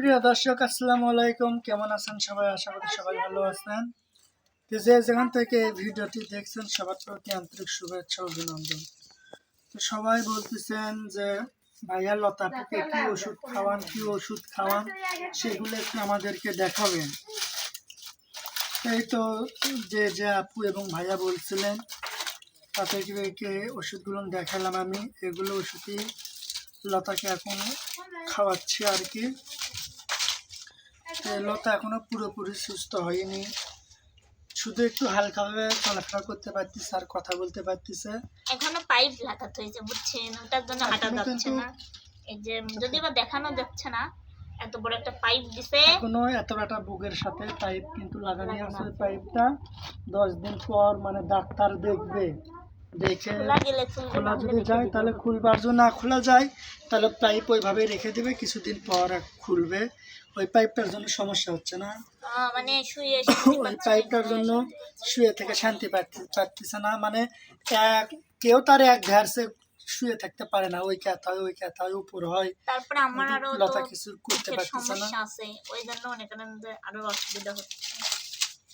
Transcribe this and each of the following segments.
প্রিয় দর্শক, আসসালামু আলাইকুম। কেমন আছেন সবাই? আশা করি সবাই ভালো আছেন। তো যে যেখান থেকে এই ভিডিওটি দেখছেন, সবার প্রতি আন্তরিক শুভেচ্ছা অভিনন্দন। তো সবাই বলতেছেন যে, ভাইয়া, লতাটাকে কি ওষুধ খাওয়ান, কি ওষুধ খাওয়ান? সেগুলো একটু আমাদেরকে দেখাবেন। এই তো যে যে আপু এবং ভাইয়া বলছিলেন, তাদেরকে ওষুধগুলো দেখালাম আমি। এগুলো ওষুধই লতাকে এখন খাওয়াচ্ছি আর কি। লতা এখনও পুরোপুরি সুস্থ হয়নি। শুধু একটু হালকাভাবে চলাফেরা করতে পারতিস আর কথা বলতে পারতিছে। এখনও পাইপ লাগাতে হয়েছে বুঝছেন? ওটার জন্য হাঁটা যাচ্ছে না। এই যে যদি বা দেখানো যাচ্ছে না এত বড় একটা পাইপ দিছে। এখনও এত একটা বুকের সাথে পাইপ কিন্তু লাগানো আছে। পাইপটা। দশ দিন পর মানে ডাক্তার দেখবে। দেখে খোলা যদি যায় তাহলে খুলবার যদি না খোলা যায় তাহলে পাইপ ওইভাবে রেখে দেবে কিছুদিন পর আর খুলবে। ওই পাইপটার জন্য সমস্যা হচ্ছে না। মানে শুয়ে ওই পাইপটার জন্য শুয়ে থেকে শান্তি পাচ্ছি- না। মানে এক কেউ তার এক ধ্যারসে শুয়ে থাকতে পারে না। ওই ক্যাথ হয় ওই ক্যাথ হয় উপর হয়। তারপরে আমার আরও লতা কিছু করতে পারতেছে না। সমস্যা আছে। ওই জন্য অনেক আরও অসুবিধা হচ্ছে।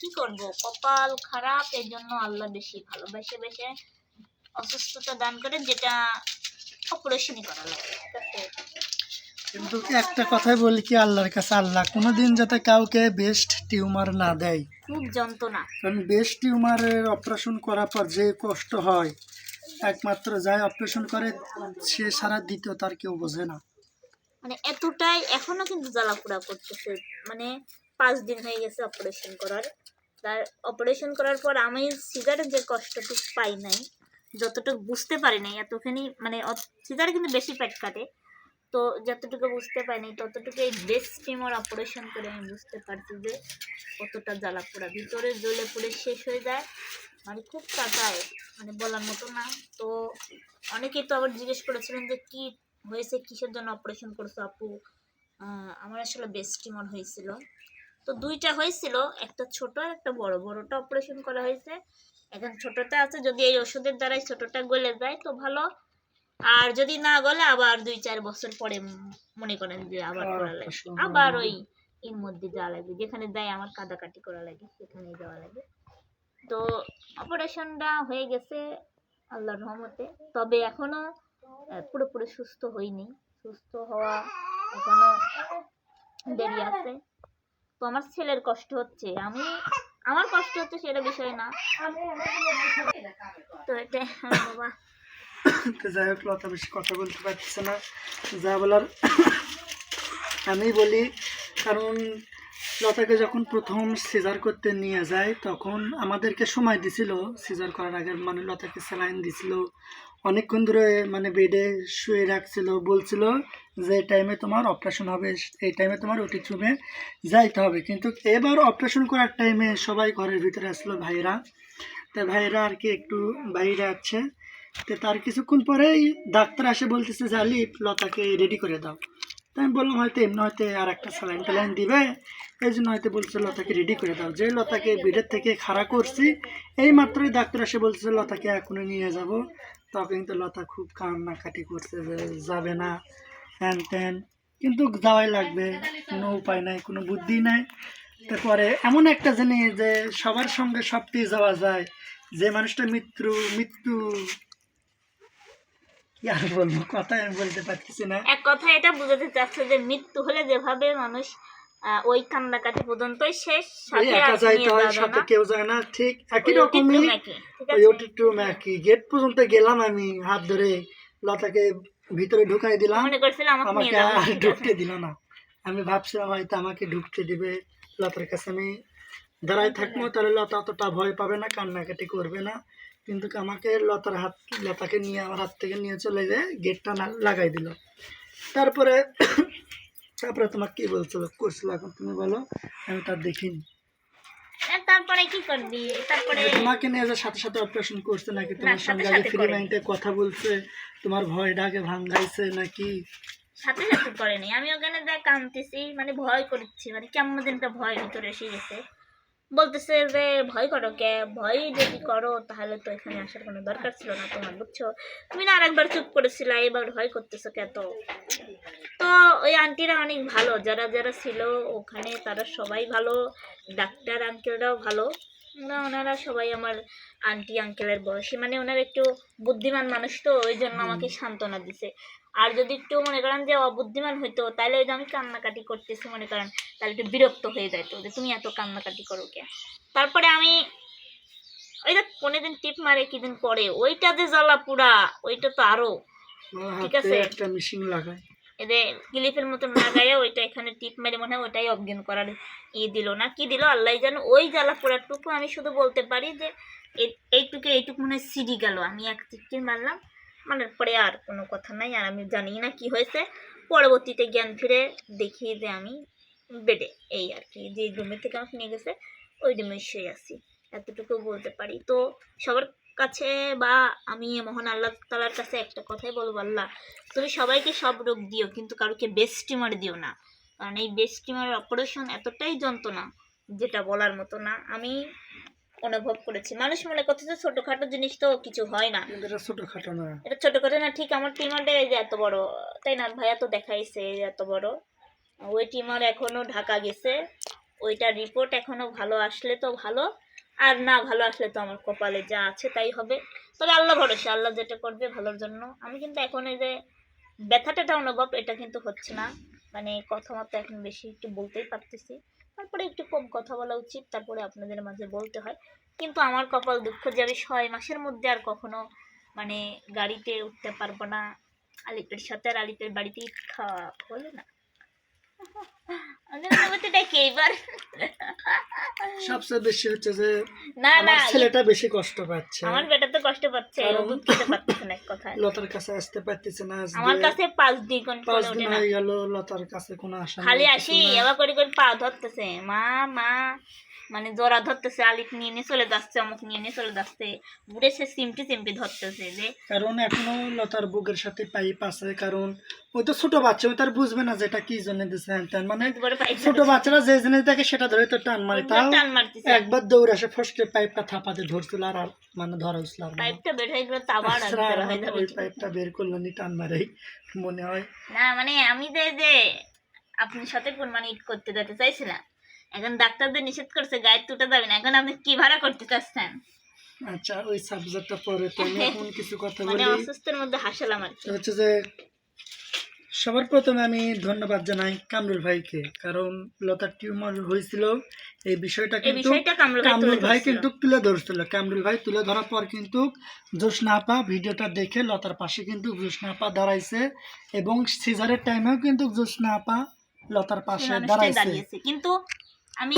কি করব? কপাল খারাপ এই জন্য আল্লাহ বেশি ভালোবাসে বেশে অসুস্থতা দান করে যেটা অপারেশনই করা লাগে। কিন্তু একটা কথাই বলি কি আল্লাহর কাছে আল্লাহ কোনোদিন যাতে কাউকে বেস্ট টিউমার না দেয়। খুব যন্ত্রণা। কারণ বেস্ট টিউমারের অপারেশন করার পর যে কষ্ট হয় একমাত্র যাই অপারেশন করে সে সারা দ্বিতীয় তার কেউ বোঝে না। মানে এতটাই এখনও কিন্তু জ্বালাপোড়া করতেছে। মানে পাঁচ দিন হয়ে গেছে অপারেশন করার। তার অপারেশন করার পর আমি সিজারের যে কষ্টটুকু পাই নাই যতটুকু বুঝতে পারি নাই, এতখানি মানে সিজারে কিন্তু বেশি পেট কাটে। তো যতটুকু বুঝতে পারিনি ততটুকু এই বেস্ট স্টিমার অপারেশন করে আমি বুঝতে পারছি যে কতটা জ্বালাপোড়া। ভিতরে জ্বলে পুড়ে শেষ হয়ে যায় মানে খুব কাটায় মানে বলার মতো না। তো অনেকেই তো আবার জিজ্ঞেস করেছিলেন যে কি হয়েছে, কিসের জন্য অপারেশন করছ আপু? আমার আসলে বেস্ট স্টিমার হয়েছিল। তো দুইটা হয়েছিল, একটা ছোট আর একটা বড়। বড়টা অপারেশন করা হয়েছে এখন ছোটটা আছে যদি এই ওষুধের দ্বারাই ছোটটা গলে যায় তো ভালো। আর যদি না গলে আবার দুই চার বছর পরে মনে করেন যে আবার করা লাগে। আবার ওই এর মধ্যে যাওয়া লাগে যেখানে দেয় আমার কাটাকাটি করা লাগে সেখানে যাওয়া লাগে। তো অপারেশনটা হয়ে গেছে আল্লাহর রহমতে। তবে এখনও পুরোপুরি সুস্থ হইনি। সুস্থ হওয়া এখনও দেরি আছে। তো আমার ছেলের কষ্ট হচ্ছে। আমি আমার কষ্ট হচ্ছে সেটা বিষয় না। তো বাবা। যাই হোক, লতা বেশি কথা বলতে পারতেছে না। যা বলার, আমি বলি, কারণ লতাকে যখন প্রথম সিজার করতে নিয়ে যায়, তখন আমাদেরকে সময় দিছিল। সিজার করার আগে মানে লতাকে স্যালাইন দিছিল। অনেকক্ষণ ধরে মানে বেডে শুয়ে রাখছিল, বলছিল যে টাইমে তোমার অপারেশন হবে, এই টাইমে তোমার ওটি রুমে যাইতে হবে। কিন্তু এবার অপারেশন করার টাইমে সবাই ঘরের ভিতরে আসলো ভাইরা তা ভাইরা আর কি একটু বাইরে আছে। তো তার কিছুক্ষণ পরেই ডাক্তার আসে বলতেছে যে, আলিফ, লতাকে রেডি করে দাও। তো আমি বললাম, হয়তো এমনি হয়তো আর একটা স্যালাইন ট্যালাইন দিবে। এই জন্য হয়তো বলছে, লতাকে রেডি করে দাও। যে লতাকে বেডের থেকে খাড়া করছি, এই মাত্রই ডাক্তার এসে বলছে, লতাকে এখনই নিয়ে যাব। তখন কিন্তু লতা খুব কান্নাকাটি করছে যে যাবে না হ্যান ত্যান কিন্তু যাওয়াই লাগবে, কোনো উপায় নাই, কোনো বুদ্ধি নাই। তারপরে এমন একটা জিনিস যে সবার সঙ্গে সবটি যাওয়া যায়, যে মানুষটা মৃত্যু মৃত্যু আর বলব কথা আমি বলতে পারতেছি না। এক কথা এটা বুঝাতে চাচ্ছে যে মৃত্যু হলে যেভাবে মানুষ ওই কান্নাকাটি পর্যন্তই শেষ সাথে একা যাইতে হয় সাথে কেউ যায় না। ঠিক একই রকমই ওই? ওটিটু একই। গেট পর্যন্ত গেলাম আমি হাত ধরে লতাকে ভিতরে ঢুকাই দিলাম। মনে আমাকে আর ঢুকতে দিল না। আমি ভাবছিলাম হয়তো আমাকে ঢুকতে দিবে লতার কাছে। আমি দাঁড়াই থাকব তাহলে লতা অতটা ভয় পাবে না কান্নাকাটি করবে না। কিন্তু আমাকে লতার হাত লতাকে নিয়ে আমার হাত থেকে নিয়ে চলে যায় গেটটা না- লাগাই দিল। তারপরে তারপরে তোমার কি বলছিল করছিল এখন তুমি বলো আমি তার দেখিনি। তারপরে কি করবি? তারপরে তোমাকে নিয়ে যে সাথে সাথে অপারেশন করছে নাকি? তোমার সাথে সঙ্গে আগে ফ্রি মাইন্ডে কথা বলছে তোমার ভয় ডাকে ভাঙ্গাইছে নাকি? সাথে সাথে করেনি। আমি ওখানে যা কামতেছি মানে ভয় করছি মানে কেমন দিনটা ভয় ভিতরে এসে গেছে। বলতেছে যে ভয় করো কে? ভয় যদি করো তাহলে তো এখানে আসার কোনো দরকার ছিল না তোমার বুঝছ? তুমি না আরেকবার চুপ করেছিলে এবার ভয় করতেছো কে তো তো ওই আন্টিরা অনেক ভালো যারা যারা ছিল ওখানে তারা সবাই ভালো ডাক্তার আঙ্কেলরাও ভালো। ওরা ওনারা সবাই আমার আন্টি আঙ্কেলের বয়সী মানে ওনারা একটু বুদ্ধিমান মানুষ তো ওই জন্য আমাকে সান্ত্বনা দিছে। আর যদি একটু মনে করেন যে অবুদ্ধিমান হইতো তাহলে ওই যে আমি কান্নাকাটি করতেছি মনে করেন তাহলে একটু বিরক্ত হয়ে যাইতো যে তুমি এত কান্নাকাটি করো কে তারপরে আমি ওই যে পনেরো দিন টিপ মারে কি দিন পরে ওইটা যে জ্বালা পুরা ওইটা তো আরও ঠিক আছে। একটা মেশিন লাগায়। এদের ক্লিপের মতন লাগাইয়া ওইটা এখানে টিপ মেরে মনে হয় ওইটাই অজ্ঞান করার ই দিল না। কি দিল? আল্লাহ জানো ওই জ্বালা পোড়াটুকু আমি শুধু বলতে পারি যে এইটুকু এইটুকু মনে হয় সিঁড়ি গেল। আমি এক চিটকিন মারলাম মানে পরে আর কোনো কথা নাই, আর আমি জানি না কি হয়েছে। পরবর্তীতে জ্ঞান ফিরে দেখি যে আমি বেডে, এই আর কি, যে রুমের থেকে আমাকে নিয়ে গেছে, ওই রুমে শুয়ে আছি। এতটুকু বলতে পারি। তো সবার কাছে বা আমি মহান আল্লাহ তালার কাছে একটা কথাই বলব, আল্লাহ, তুমি সবাইকে সব রোগ দিও, কিন্তু কারোকে বেস্ট টিমার দিও না। কারণ এই বেস্ট টিমারের অপারেশন এতটাই যন্ত্রণা, যেটা বলার মতো না। আমি অনুভব করেছি। মানুষ মনে করছে যে ছোটখাটো জিনিস তো কিছু হয় না। এটা ছোটখাটো না। এটা ছোটোখাটো না ঠিক আমার টিমারটা এই যে এত বড়। তাই না ভাইয়া তো দেখাইছে এই যে এত বড়। ওই টিমার এখনও ঢাকা গেছে। ওইটা রিপোর্ট এখনও ভালো আসলে তো ভালো আর না ভালো আসলে তো আমার কপালে যা আছে তাই হবে। তবে আল্লাহ ভরসা আল্লাহ যেটা করবে ভালোর জন্য। আমি কিন্তু এখন এই যে ব্যথাটা অনুভব এটা কিন্তু হচ্ছে না। মানে কথা মতো এখন বেশি একটু বলতেই পারতেছি। তারপরে একটু কম কথা বলা উচিত, তারপরে আপনাদের মাঝে বলতে হয়। কিন্তু আমার কপাল দুঃখ যে আমি ছয় মাসের মধ্যে আর কখনো মানে গাড়িতে উঠতে পারব না, আলিপের সাথে আর আলিপের বাড়িতেই খাওয়া হলো না আমি অনুভূতিটা কি এবার সবচেয়ে বেশি হচ্ছে যে না না ছেলেটা বেশি কষ্ট পাচ্ছে। আমার বেটা তো কষ্ট পাচ্ছে ওষুধ খেতে পারতেছে না লতার কাছে আসতে পারতেছে না আমার কাছে পাঁচ দিন কোন পাঁচ দিন হয়ে গেল লতার কাছে কোনো আশা খালি আসি না। এবার করে করে পা ধরতেছে। মা মা মানে জোড়া ধরতেছে আলিপ নিয়ে নিয়ে চলে যাচ্ছে অমুক নিয়ে নিয়ে চলে যাচ্ছে। বুড়ে সে সিমটি সিমটি ধরতেছে যে কারণ এখনও লতার বুকের সাথে পাইপ আছে কারণ ওই তো ছোট বাচ্চা ওই তার বুঝবে না যেটা কি জন্য দিচ্ছে হ্যান মানে ছোট বাচ্চারা যে জিনিস দেখে সেটা ধরে তো টান মারে তাও টান মারতেছে। একবার দৌড়ে আসে ফসকে পাইপটা থাপাতে ধরছিল আর আর মানে ধরা উঠছিল আর পাইপটা বের হয়ে গেলে তো আবার তাছাড়া আনতে আর ওই পাইপটা বের করল নি টান মারে মনে হয়। না মানে আমি যে যে আপনার সাথে কোরবানি ঈদ করতে যেতে চাইছিলাম এখন ডাক্তারদের নিষেধ করছে গায়ে তুটে যাবে না। এখন আপনি কি ভাড়া করতে চাচ্ছেন? আচ্ছা ওই সাবজেক্টটা পরে তো আমি এখন কিছু কথা মানে অসুস্থের মধ্যে হাসালাম আর কি। হচ্ছে যে সবার প্রথমে আমি ধন্যবাদ জানাই কামরুল ভাইকে কারণ লতার টিউমার হয়েছিল এই বিষয়টা কিন্তু কামরুল ভাই তুলে কিন্তু তুলে ধরছিল। কামরুল ভাই তুলে ধরার পর কিন্তু জোসনা আপা ভিডিওটা দেখে লতার পাশে কিন্তু জোসনা আপা দাঁড়াইছে এবং সিজারের টাইমেও কিন্তু জোসনা আপা লতার পাশে দাঁড়াইছে। কিন্তু আমি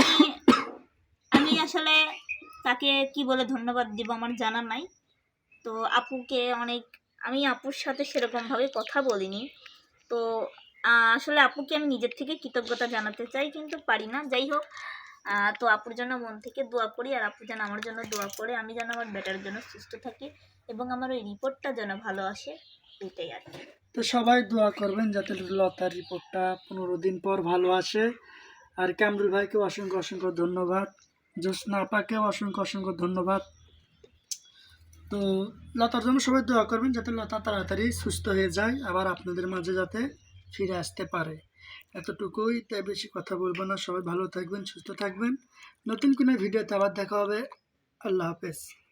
আমি আসলে তাকে কি বলে ধন্যবাদ দিব আমার জানা নাই। তো আপুকে অনেক, আমি আপুর সাথে সেরকমভাবে কথা বলিনি। তো আসলে আপুকে আমি নিজের থেকে কৃতজ্ঞতা জানাতে চাই, কিন্তু পারি না। যাই হোক তো আপুর জন্য মন থেকে দোয়া করি, আর আপু যেন আমার জন্য দোয়া করে, আমি যেন আমার বেটার জন্য সুস্থ থাকি এবং আমার ওই রিপোর্টটা যেন ভালো আসে, এটাই আর কি। তো সবাই দোয়া করবেন যাতে লতার রিপোর্টটা পনেরো দিন পর ভালো আসে। আর কামরুল ভাইকেও অসংখ্য অসংখ্য ধন্যবাদ। জ্যোৎস্না আপাকেও অসংখ্য অসংখ্য ধন্যবাদ। তো লতার জন্য সবাই দোয়া করবেন যাতে লতা তাড়াতাড়ি সুস্থ হয়ে যায়, আবার আপনাদের মাঝে যাতে ফিরে আসতে পারে। এতটুকুই, তাই বেশি কথা বলব না। সবাই ভালো থাকবেন, সুস্থ থাকবেন। নতুন কোনো ভিডিওতে আবার দেখা হবে। আল্লাহ হাফেজ।